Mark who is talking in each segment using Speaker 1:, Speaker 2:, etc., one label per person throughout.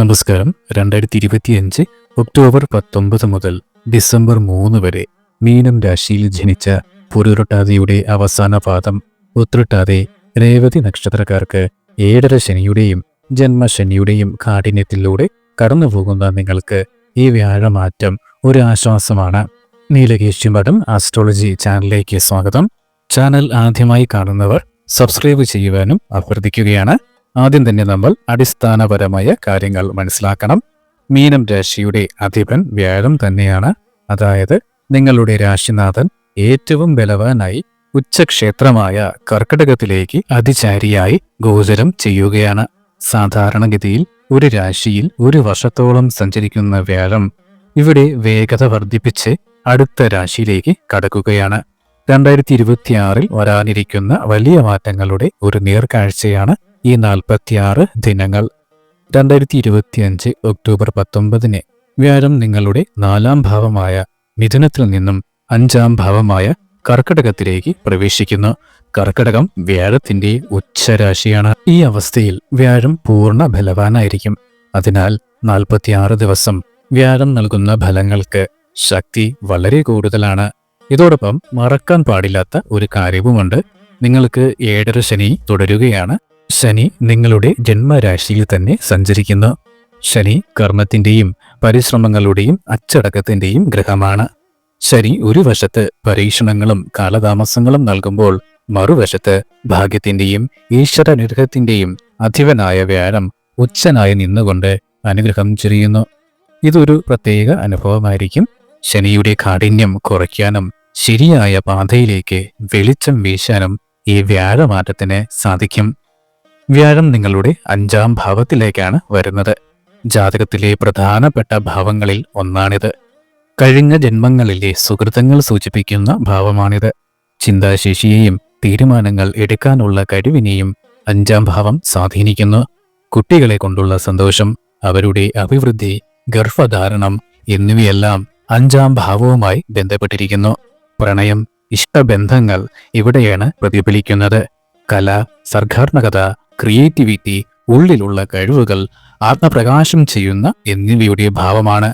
Speaker 1: നമസ്കാരം. രണ്ടായിരത്തി ഇരുപത്തിയഞ്ച് ഒക്ടോബർ പത്തൊമ്പത് മുതൽ ഡിസംബർ മൂന്ന് വരെ മീനം രാശിയിൽ ജനിച്ച പുരുരുട്ടാതിയുടെ അവസാന പാദം ഉത്രട്ടാതെ രേവതി നക്ഷത്രക്കാർക്ക് ഏഴര ശനിയുടെയും ജന്മശനിയുടെയും കാഠിന്യത്തിലൂടെ കടന്നുപോകുന്ന നിങ്ങൾക്ക് ഈ വ്യാഴമാറ്റം ഒരു ആശ്വാസമാണ്. നീലകേശി മഠം ആസ്ട്രോളജി ചാനലിലേക്ക് സ്വാഗതം. ചാനൽ ആദ്യമായി കാണുന്നവർ സബ്സ്ക്രൈബ് ചെയ്യുവാനും അഭ്യർത്ഥിക്കുകയാണ്. ആദ്യം തന്നെ നമ്മൾ അടിസ്ഥാനപരമായ കാര്യങ്ങൾ മനസ്സിലാക്കണം. മീനം രാശിയുടെ അധിപൻ വ്യാഴം തന്നെയാണ്. അതായത് നിങ്ങളുടെ രാശിനാഥൻ ഏറ്റവും ബലവാനായി ഉച്ചക്ഷേത്രമായ കർക്കടകത്തിലേക്ക് അതിചാരിയായി ഗോചരം ചെയ്യുകയാണ്. സാധാരണഗതിയിൽ ഒരു രാശിയിൽ ഒരു വർഷത്തോളം സഞ്ചരിക്കുന്ന വ്യാഴം ഇവിടെ വേഗത വർദ്ധിപ്പിച്ച് അടുത്ത രാശിയിലേക്ക് കടക്കുകയാണ്. രണ്ടായിരത്തി ഇരുപത്തിയാറിൽ വരാനിരിക്കുന്ന വലിയ മാറ്റങ്ങളുടെ ഒരു നേർക്കാഴ്ചയാണ് ഈ നാൽപ്പത്തിയാറ് ദിനങ്ങൾ. രണ്ടായിരത്തി ഇരുപത്തിയഞ്ച് ഒക്ടോബർ പത്തൊമ്പതിന് വ്യാഴം നിങ്ങളുടെ നാലാം ഭാവമായ മിഥുനത്തിൽ നിന്നും അഞ്ചാം ഭാവമായ കർക്കടകത്തിലേക്ക് പ്രവേശിക്കുന്നു. കർക്കടകം വ്യാഴത്തിന്റെ ഉച്ചരാശിയാണ്. ഈ അവസ്ഥയിൽ വ്യാഴം പൂർണ ബലവാനായിരിക്കും. അതിനാൽ നാൽപ്പത്തിയാറ് ദിവസം വ്യാഴം നൽകുന്ന ഫലങ്ങൾക്ക് ശക്തി വളരെ കൂടുതലാണ്. ഇതോടൊപ്പം മറക്കാൻ പാടില്ലാത്ത ഒരു കാര്യവുമുണ്ട്. നിങ്ങൾക്ക് ഏഴര ശനി തുടരുകയാണ്. ശനി നിങ്ങളുടെ ജന്മരാശിയിൽ തന്നെ സഞ്ചരിക്കുന്നു. ശനി കർമ്മത്തിന്റെയും പരിശ്രമങ്ങളുടെയും അച്ചടക്കത്തിന്റെയും ഗ്രഹമാണ്. ശനി ഒരു വശത്ത് പരീക്ഷണങ്ങളും കാലതാമസങ്ങളും നൽകുമ്പോൾ മറുവശത്ത് ഭാഗ്യത്തിന്റെയും ഈശ്വരനുഗ്രഹത്തിന്റെയും അധിപനായ വ്യാഴം ഉച്ചനായി നിന്നുകൊണ്ട് അനുഗ്രഹം ചെറിയുന്നു ഇതൊരു പ്രത്യേക അനുഭവമായിരിക്കും. ശനിയുടെ കാഠിന്യം കുറയ്ക്കാനും ശരിയായ പാതയിലേക്ക് വെളിച്ചം വീശാനും ഈ വ്യാഴമാറ്റത്തിന് സാധിക്കും. വ്യാഴം നിങ്ങളുടെ അഞ്ചാം ഭാവത്തിലേക്കാണ് വരുന്നത്. ജാതകത്തിലെ പ്രധാനപ്പെട്ട ഭാവങ്ങളിൽ ഒന്നാണിത്. കഴിഞ്ഞ ജന്മങ്ങളിലെ സുഹൃതങ്ങൾ സൂചിപ്പിക്കുന്ന ഭാവമാണിത്. ചിന്താശേഷിയെയും തീരുമാനങ്ങൾ എടുക്കാനുള്ള കഴിവിനെയും അഞ്ചാം ഭാവം സ്വാധീനിക്കുന്നു. കുട്ടികളെ കൊണ്ടുള്ള സന്തോഷം അവരുടെ അഭിവൃദ്ധി ഗർഭധാരണം എന്നിവയെല്ലാം അഞ്ചാം ഭാവവുമായി ബന്ധപ്പെട്ടിരിക്കുന്നു. പ്രണയം ഇഷ്ടബന്ധങ്ങൾ ഇവിടെയാണ് പ്രതിഫലിക്കുന്നത്. കല സർഗാത്മകത ക്രിയേറ്റിവിറ്റി ഉള്ളിലുള്ള കഴിവുകൾ ആത്മപ്രകാശം ചെയ്യുന്ന എന്നിവയുടെ ഭാവമാണ്.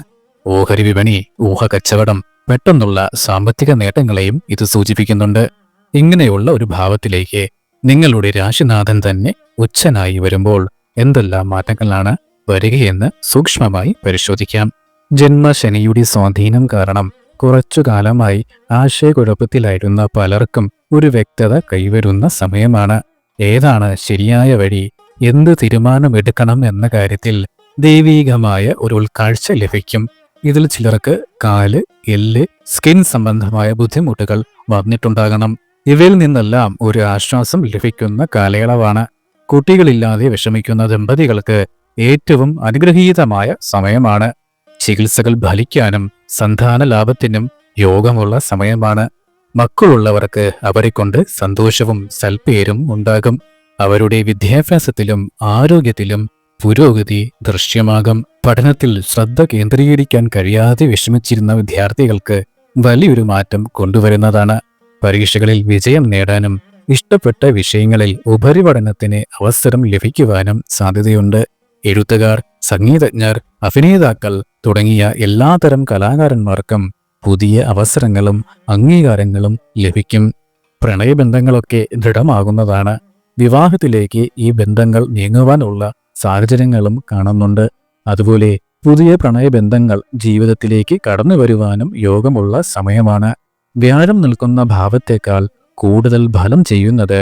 Speaker 1: ഓഹരി വിപണി ഊഹ കച്ചവടം പെട്ടെന്നുള്ള സാമ്പത്തിക നേട്ടങ്ങളെയും ഇത് സൂചിപ്പിക്കുന്നുണ്ട്. ഇങ്ങനെയുള്ള ഒരു ഭാവത്തിലേക്ക് നിങ്ങളുടെ രാശിനാഥൻ തന്നെ ഉച്ചനായി വരുമ്പോൾ എന്തെല്ലാം മാറ്റങ്ങളാണ് വരികയെന്ന് സൂക്ഷ്മമായി പരിശോധിക്കാം. ജന്മശനിയുടെ സ്വാധീനം കാരണം കുറച്ചു കാലമായി ആശയക്കുഴപ്പത്തിലായിരുന്ന പലർക്കും ഒരു വ്യക്തത കൈവരുന്ന സമയമാണ്. ഏതാണ് ശരിയായ വഴി? എന്ത് തീരുമാനമെടുക്കണം എന്ന കാര്യത്തിൽ ദൈവീകമായ ഒരു ഉൾക്കാഴ്ച ലഭിക്കും. ഇതിൽ ചിലർക്ക് കാൽ എല്ല് സ്കിൻ സംബന്ധമായ ബുദ്ധിമുട്ടുകൾ വന്നിട്ടുണ്ടാകണം. ഇവയിൽ നിന്നെല്ലാം ഒരു ആശ്വാസം ലഭിക്കുന്ന കാലയളവാണ്. കുട്ടികളില്ലാതെ വിഷമിക്കുന്ന ദമ്പതികൾക്ക് ഏറ്റവും അനുഗ്രഹീതമായ സമയമാണ്. ചികിത്സകൾ ഫലിക്കാനും സന്താന ലാഭത്തിനും യോഗമുള്ള സമയമാണ്. മക്കളുള്ളവർക്ക് അവരെ കൊണ്ട് സന്തോഷവും സൽപ്പേരും ഉണ്ടാകും. അവരുടെ വിദ്യാഭ്യാസത്തിലും ആരോഗ്യത്തിലും പുരോഗതി ദൃശ്യമാകും. പഠനത്തിൽ ശ്രദ്ധ കേന്ദ്രീകരിക്കാൻ കഴിയാതെ വിഷമിച്ചിരുന്ന വിദ്യാർത്ഥികൾക്ക് വലിയൊരു മാറ്റം കൊണ്ടുവരുന്നതാണ്. പരീക്ഷകളിൽ വിജയം നേടാനും ഇഷ്ടപ്പെട്ട വിഷയങ്ങളിൽ ഉപരിപഠനത്തിന് അവസരം ലഭിക്കുവാനും സാധ്യതയുണ്ട്. എഴുത്തുകാർ സംഗീതജ്ഞർ അഭിനേതാക്കൾ തുടങ്ങിയ എല്ലാതരം കലാകാരന്മാർക്കും പുതിയ അവസരങ്ങളും അംഗീകാരങ്ങളും ലഭിക്കും. പ്രണയബന്ധങ്ങളൊക്കെ ദൃഢമാകുന്നതാണ്. വിവാഹത്തിലേക്ക് ഈ ബന്ധങ്ങൾ നീങ്ങുവാനുള്ള സാഹചര്യങ്ങളും കാണുന്നുണ്ട്. അതുപോലെ പുതിയ പ്രണയബന്ധങ്ങൾ ജീവിതത്തിലേക്ക് കടന്നു വരുവാനും യോഗമുള്ള സമയമാണ്. വ്യാഴം നിൽക്കുന്ന ഭാവത്തേക്കാൾ കൂടുതൽ ഫലം ചെയ്യുന്നത്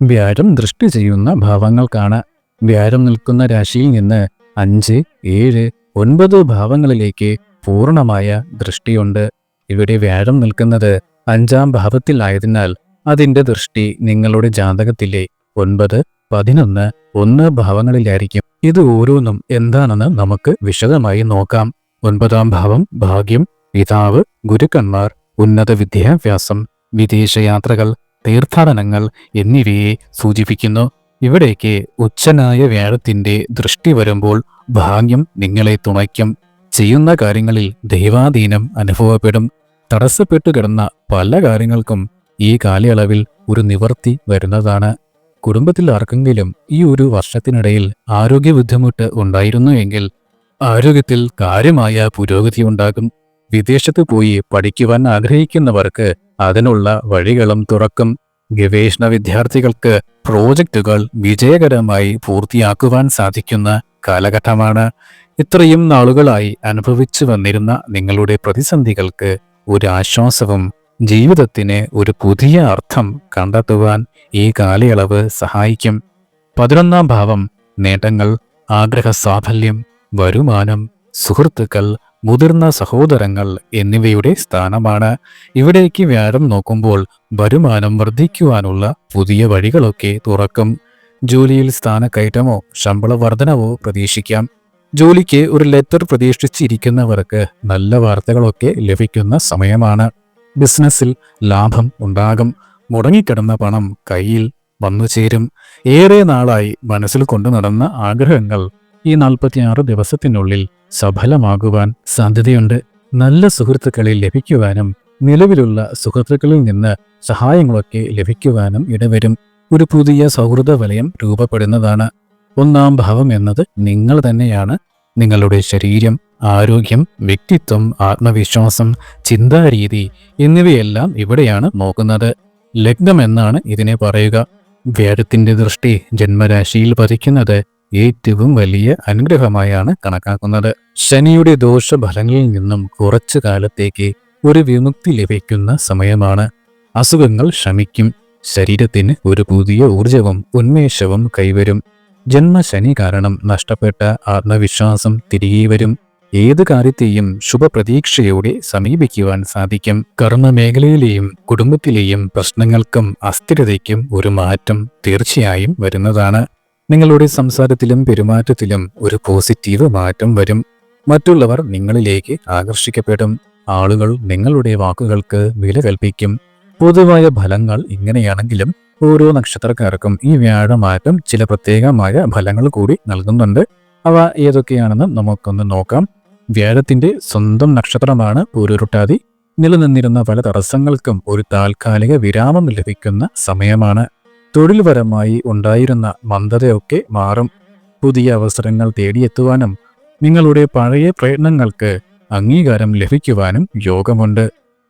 Speaker 1: വ്യാഴം ദൃഷ്ടി ചെയ്യുന്ന ഭാവങ്ങൾക്കാണ്. വ്യാഴം നിൽക്കുന്ന രാശിയിൽ നിന്ന് അഞ്ച് ഏഴ് ഒൻപത് ഭാവങ്ങളിലേക്ക് പൂർണമായ ദൃഷ്ടിയുണ്ട്. ഇവിടെ വ്യാഴം നിൽക്കുന്നത് അഞ്ചാം ഭാവത്തിലായതിനാൽ അതിന്റെ ദൃഷ്ടി നിങ്ങളുടെ ജാതകത്തിലെ ഒൻപത് പതിനൊന്ന് ഒന്ന് ഭാവങ്ങളിലായിരിക്കും. ഇത് ഓരോന്നും എന്താണെന്ന് നമുക്ക് വിശദമായി നോക്കാം. ഒൻപതാം ഭാവം ഭാഗ്യം പിതാവ് ഗുരുക്കന്മാർ ഉന്നത വിദ്യാഭ്യാസം വിദേശയാത്രകൾ തീർത്ഥാടനങ്ങൾ എന്നിവയെ സൂചിപ്പിക്കുന്നു. ഇവിടേക്ക് ഉച്ചനായ വ്യാഴത്തിന്റെ ദൃഷ്ടി വരുമ്പോൾ ഭാഗ്യം നിങ്ങളെ തുണയ്ക്കും. ചെയ്യുന്ന കാര്യങ്ങളിൽ ദൈവാധീനം അനുഭവപ്പെടും. തടസ്സപ്പെട്ടു കിടന്ന പല കാര്യങ്ങൾക്കും ഈ കാലയളവിൽ ഒരു നിവർത്തി വരുന്നതാണ്. കുടുംബത്തിൽ ആർക്കെങ്കിലും ഈ ഒരു വർഷത്തിനിടയിൽ ആരോഗ്യ ബുദ്ധിമുട്ട് ഉണ്ടായിരുന്നു എങ്കിൽ ആരോഗ്യത്തിൽ കാര്യമായ പുരോഗതി ഉണ്ടാകും. വിദേശത്ത് പോയി പഠിക്കുവാൻ ആഗ്രഹിക്കുന്നവർക്ക് അതിനുള്ള വഴികളും തുറക്കും. ഗവേഷണ വിദ്യാർത്ഥികൾക്ക് പ്രോജക്റ്റുകൾ വിജയകരമായി പൂർത്തിയാക്കുവാൻ സാധിക്കുന്ന കാലഘട്ടമാണ്. ഇത്രയും നാളുകളായി അനുഭവിച്ചു വന്നിരുന്ന നിങ്ങളുടെ പ്രതിസന്ധികൾക്ക് ഒരു ആശ്വാസവും ജീവിതത്തിന് ഒരു പുതിയ അർത്ഥം കണ്ടെത്തുവാൻ ഈ കാലയളവ് സഹായിക്കും. പതിനൊന്നാം ഭാവം നേട്ടങ്ങൾ ആഗ്രഹ സാഫല്യം വരുമാനം സുഹൃത്തുക്കൾ മുതിർന്ന സഹോദരങ്ങൾ എന്നിവയുടെ സ്ഥാനമാണ്. ഇവിടേക്ക് വ്യാഴം നോക്കുമ്പോൾ വരുമാനം വർദ്ധിക്കുവാനുള്ള പുതിയ വഴികളൊക്കെ തുറക്കും. ജോലിയിൽ സ്ഥാനക്കയറ്റമോ ശമ്പള വർധനവോ പ്രതീക്ഷിക്കാം. ജോലിക്ക് ഒരു ലെറ്റർ പ്രതീക്ഷിച്ചിരിക്കുന്നവർക്ക് നല്ല വാർത്തകളൊക്കെ ലഭിക്കുന്ന സമയമാണ്. ബിസിനസ്സിൽ ലാഭം ഉണ്ടാകും. മുടങ്ങിക്കിടന്ന പണം കയ്യിൽ വന്നു ചേരും ഏറെ നാളായി മനസ്സിൽ കൊണ്ടു നടന്ന ആഗ്രഹങ്ങൾ ഈ നാൽപ്പത്തിയാറ് ദിവസത്തിനുള്ളിൽ സഫലമാകുവാൻ സാധ്യതയുണ്ട്. നല്ല സുഹൃത്തുക്കളെ ലഭിക്കുവാനും നിലവിലുള്ള സുഹൃത്തുക്കളിൽ നിന്ന് സഹായങ്ങളൊക്കെ ലഭിക്കുവാനും ഇടവരും. ഒരു പുതിയ സൗഹൃദ വലയം രൂപപ്പെടുന്നതാണ്. ഒന്നാം ഭാവം എന്നത് നിങ്ങൾ തന്നെയാണ്. നിങ്ങളുടെ ശരീരം ആരോഗ്യം വ്യക്തിത്വം ആത്മവിശ്വാസം ചിന്താരീതി എന്നിവയെല്ലാം ഇവിടെയാണ് നോക്കുന്നത്. ലഗ്നം എന്നാണ് ഇതിനെ പറയുക. വ്യാഴത്തിന്റെ ദൃഷ്ടി ജന്മരാശിയിൽ പതിക്കുന്നത്. ഏറ്റവും വലിയ അനുഗ്രഹമായാണ് കണക്കാക്കുന്നത്. ശനിയുടെ ദോഷഫലങ്ങളിൽ നിന്നും കുറച്ചു കാലത്തേക്ക് ഒരു വിമുക്തി ലഭിക്കുന്ന സമയമാണ്. അസുഖങ്ങൾ ശമിക്കും. ശരീരത്തിന് ഒരു പുതിയ ഊർജവും ഉന്മേഷവും കൈവരും. ജന്മശനി കാരണം നഷ്ടപ്പെട്ട ആത്മവിശ്വാസം തിരികെ വരും. ഏത് കാര്യത്തെയും ശുഭപ്രതീക്ഷയോടെ സമീപിക്കുവാൻ സാധിക്കും. കർമ്മമേഖലയിലെയും കുടുംബത്തിലെയും പ്രശ്നങ്ങൾക്കും അസ്ഥിരതയ്ക്കും ഒരു മാറ്റം തീർച്ചയായും വരുന്നതാണ്. നിങ്ങളുടെ സംസാരത്തിലും പെരുമാറ്റത്തിലും ഒരു പോസിറ്റീവ് മാറ്റം വരും. മറ്റുള്ളവർ നിങ്ങളിലേക്ക് ആകർഷിക്കപ്പെടും. ആളുകൾ നിങ്ങളുടെ വാക്കുകൾക്ക് വില കൽപ്പിക്കും. പൊതുവായ ഫലങ്ങൾ ഇങ്ങനെയാണെങ്കിലും ഓരോ നക്ഷത്രക്കാർക്കും ഈ വ്യാഴമാറ്റം ചില പ്രത്യേകമായ ഫലങ്ങൾ കൂടി നൽകുന്നുണ്ട്. അവ ഏതൊക്കെയാണെന്ന് നമുക്കൊന്ന് നോക്കാം. വ്യാഴത്തിന്റെ സ്വന്തം നക്ഷത്രമാണ് പൂരുരുട്ടാതി. നിലനിന്നിരുന്ന പല തടസ്സങ്ങൾക്കും ഒരു താൽക്കാലിക വിരാമം ലഭിക്കുന്ന സമയമാണ്. തൊഴിൽപരമായി ഉണ്ടായിരുന്ന മന്ദതയൊക്കെ മാറും. പുതിയ അവസരങ്ങൾ തേടിയെത്തുവാനും നിങ്ങളുടെ പഴയ പ്രയത്നങ്ങൾക്ക് അംഗീകാരം ലഭിക്കുവാനും യോഗമുണ്ട്.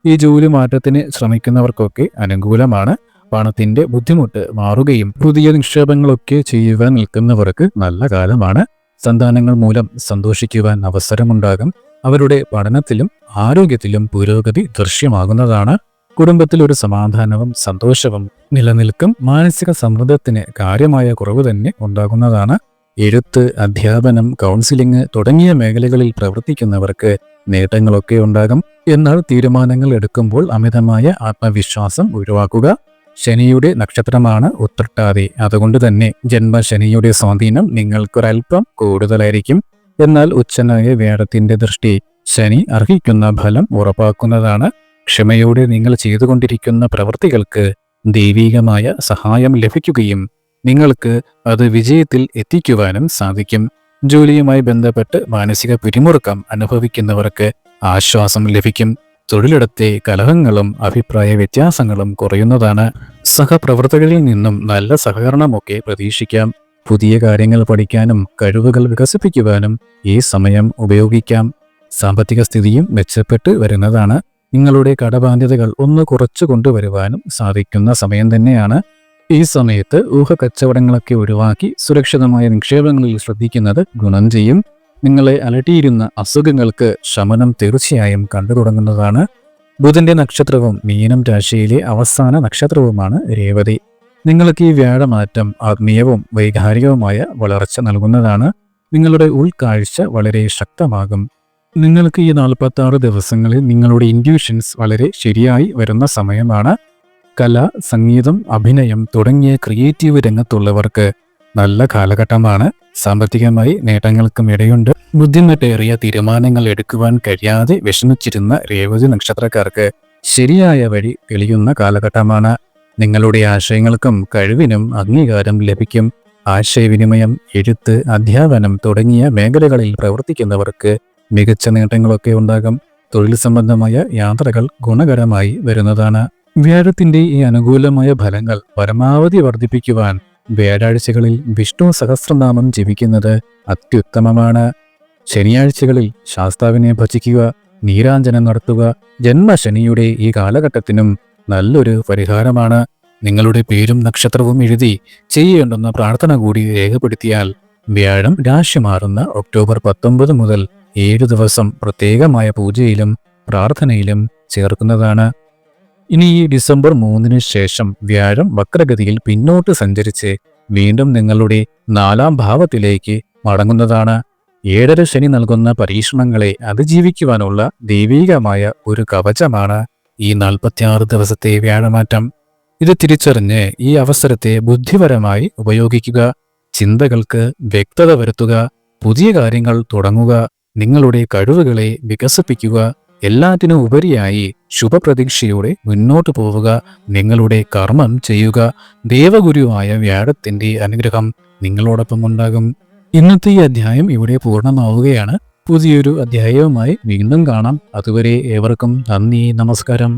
Speaker 1: ഈ ജോലി മാറ്റത്തിന് ശ്രമിക്കുന്നവർക്കൊക്കെ അനുകൂലമാണ്. പണത്തിന്റെ ബുദ്ധിമുട്ട് മാറുകയും പുതിയ നിക്ഷേപങ്ങളൊക്കെ ചെയ്യുവാൻ നിൽക്കുന്നവർക്ക് നല്ല കാലമാണ്. സന്താനങ്ങൾ മൂലം സന്തോഷിക്കുവാൻ അവസരമുണ്ടാകും. അവരുടെ പഠനത്തിലും ആരോഗ്യത്തിലും പുരോഗതി ദൃശ്യമാകുന്നതാണ്. കുടുംബത്തിൽ ഒരു സമാധാനവും സന്തോഷവും നിലനിൽക്കും. മാനസിക സമ്മർദ്ദത്തിന് കാര്യമായ കുറവ് തന്നെ ഉണ്ടാകുന്നതാണ്. എഴുത്ത് അധ്യാപനം കൗൺസിലിംഗ് തുടങ്ങിയ മേഖലകളിൽ പ്രവർത്തിക്കുന്നവർക്ക് നേട്ടങ്ങളൊക്കെ ഉണ്ടാകും. എന്നാൽ തീരുമാനങ്ങൾ എടുക്കുമ്പോൾ അമിതമായ ആത്മവിശ്വാസം ഒഴിവാക്കുക ശനിയുടെ നക്ഷത്രമാണ് ഉത്രട്ടാതി. അതുകൊണ്ട് തന്നെ ജന്മശനിയുടെ സ്വാധീനം നിങ്ങൾക്കൊരൽപ്പം കൂടുതലായിരിക്കും. എന്നാൽ ഉച്ചനായ വേടത്തിന്റെ ദൃഷ്ടി ശനി അർഹിക്കുന്ന ഫലം ഉറപ്പാക്കുന്നതാണ്. ക്ഷമയോടെ നിങ്ങൾ ചെയ്തുകൊണ്ടിരിക്കുന്ന പ്രവൃത്തികൾക്ക് ദൈവീകമായ സഹായം ലഭിക്കുകയും നിങ്ങൾക്ക് അത് വിജയത്തിൽ എത്തിക്കുവാനും സാധിക്കും. ജോലിയുമായി ബന്ധപ്പെട്ട് മാനസിക പിരിമുറുക്കം അനുഭവിക്കുന്നവർക്ക് ആശ്വാസം ലഭിക്കും. തൊഴിലിടത്തെ കലഹങ്ങളും അഭിപ്രായ വ്യത്യാസങ്ങളും കുറയുന്നതാണ്. സഹപ്രവർത്തകരിൽ നിന്നും നല്ല സഹകരണമൊക്കെ പ്രതീക്ഷിക്കാം. പുതിയ കാര്യങ്ങൾ പഠിക്കാനും കഴിവുകൾ വികസിപ്പിക്കുവാനും ഈ സമയം ഉപയോഗിക്കാം. സാമ്പത്തിക സ്ഥിതിയും മെച്ചപ്പെട്ട് വരുന്നതാണ്. നിങ്ങളുടെ കടബാധ്യതകൾ ഒന്ന് കുറച്ചു കൊണ്ടുവരുവാനും സാധിക്കുന്ന സമയം തന്നെയാണ് ഈ സമയത്ത് ഊഹ കച്ചവടങ്ങളൊക്കെ ഒഴിവാക്കി സുരക്ഷിതമായ നിക്ഷേപങ്ങളിൽ ശ്രദ്ധിക്കുന്നത് ഗുണം ചെയ്യും. നിങ്ങളെ അലട്ടിയിരുന്ന അസുഖങ്ങൾക്ക് ശമനം തീർച്ചയായും കണ്ടു തുടങ്ങുന്നതാണ്. ബുധന്റെ നക്ഷത്രവും മീനം രാശിയിലെ അവസാന നക്ഷത്രവുമാണ് രേവതി. നിങ്ങൾക്ക് ഈ വ്യാഴമാറ്റം ആത്മീയവും വൈകാരികവുമായ വളർച്ച നൽകുന്നതാണ്. നിങ്ങളുടെ ഉൾക്കാഴ്ച വളരെ ശക്തമാകും. നിങ്ങൾക്ക് ഈ നാൽപ്പത്തി ആറ് ദിവസങ്ങളിൽ നിങ്ങളുടെ ഇൻഡ്യൂഷൻസ് വളരെ ശരിയായി വരുന്ന സമയമാണ്. കല സംഗീതം അഭിനയം തുടങ്ങിയ ക്രിയേറ്റീവ് രംഗത്തുള്ളവർക്ക് നല്ല കാലഘട്ടമാണ്. സാമ്പത്തികമായി നേട്ടങ്ങൾക്കും ഇടയുണ്ട്. ബുദ്ധിമുട്ടേറിയ തീരുമാനങ്ങൾ എടുക്കുവാൻ കഴിയാതെ വിഷമിച്ചിരുന്ന രേവതി നക്ഷത്രക്കാർക്ക് ശരിയായ വഴി തെളിയുന്ന കാലഘട്ടമാണ്. നിങ്ങളുടെ ആശയങ്ങൾക്കും കഴിവിനും അംഗീകാരം ലഭിക്കും. ആശയവിനിമയം എഴുത്ത് അധ്യാപനം തുടങ്ങിയ മേഖലകളിൽ പ്രവർത്തിക്കുന്നവർക്ക് മികച്ച നേട്ടങ്ങളൊക്കെ ഉണ്ടാകും. തൊഴിൽ സംബന്ധമായ യാത്രകൾ ഗുണകരമായി വരുന്നതാണ്. വ്യാഴത്തിന്റെ ഈ അനുകൂലമായ ഫലങ്ങൾ പരമാവധി വർദ്ധിപ്പിക്കുവാൻ വ്യാഴാഴ്ചകളിൽ വിഷ്ണു സഹസ്രനാമം ജപിക്കുന്നത് അത്യുത്തമമാണ്. ശനിയാഴ്ചകളിൽ ശാസ്താവിനെ ഭജിക്കുക നീരാഞ്ജനം നടത്തുക ജന്മശനിയുടെ ഈ കാലഘട്ടത്തിനും നല്ലൊരു പരിഹാരമാണ്. നിങ്ങളുടെ പേരും നക്ഷത്രവും എഴുതി ചെയ്യേണ്ടുന്ന പ്രാർത്ഥന കൂടി രേഖപ്പെടുത്തിയാൽ വ്യാഴം രാശി മാറുന്ന ഒക്ടോബർ പത്തൊമ്പത് മുതൽ ഏഴു ദിവസം പ്രത്യേകമായ പൂജയിലും പ്രാർത്ഥനയിലും ചേർക്കുന്നതാണ്. ഇനി ഈ ഡിസംബർ മൂന്നിന് ശേഷം വ്യാഴം വക്രഗതിയിൽ പിന്നോട്ട് സഞ്ചരിച്ച് വീണ്ടും നിങ്ങളുടെ നാലാം ഭാവത്തിലേക്ക് മടങ്ങുന്നതാണ്. ഏഴര ശനി നൽകുന്ന പരീക്ഷണങ്ങളെ അതിജീവിക്കുവാനുള്ള ദൈവീകമായ ഒരു കവചമാണ് ഈ നാൽപ്പത്തിയാറ് ദിവസത്തെ വ്യാഴമാറ്റം. ഇത് തിരിച്ചറിഞ്ഞ് ഈ അവസരത്തെ ബുദ്ധിപരമായി ഉപയോഗിക്കുക ചിന്തകൾക്ക് വ്യക്തത വരുത്തുക പുതിയ കാര്യങ്ങൾ തുടങ്ങുക. നിങ്ങളുടെ കഴിവുകളെ വികസിപ്പിക്കുക എല്ലാറ്റിനും ഉപരിയായി ശുഭപ്രതീക്ഷയോടെ മുന്നോട്ടു പോവുക. നിങ്ങളുടെ കർമ്മം ചെയ്യുക. ദേവഗുരുവായ വ്യാഴത്തിന്റെ അനുഗ്രഹം നിങ്ങളോടൊപ്പം ഉണ്ടാകും. ഇന്നത്തെ ഈ അധ്യായം ഇവിടെ പൂർണമാവുകയാണ്. പുതിയൊരു അധ്യായവുമായി വീണ്ടും കാണാം. അതുവരെ ഏവർക്കും നന്ദി നമസ്കാരം.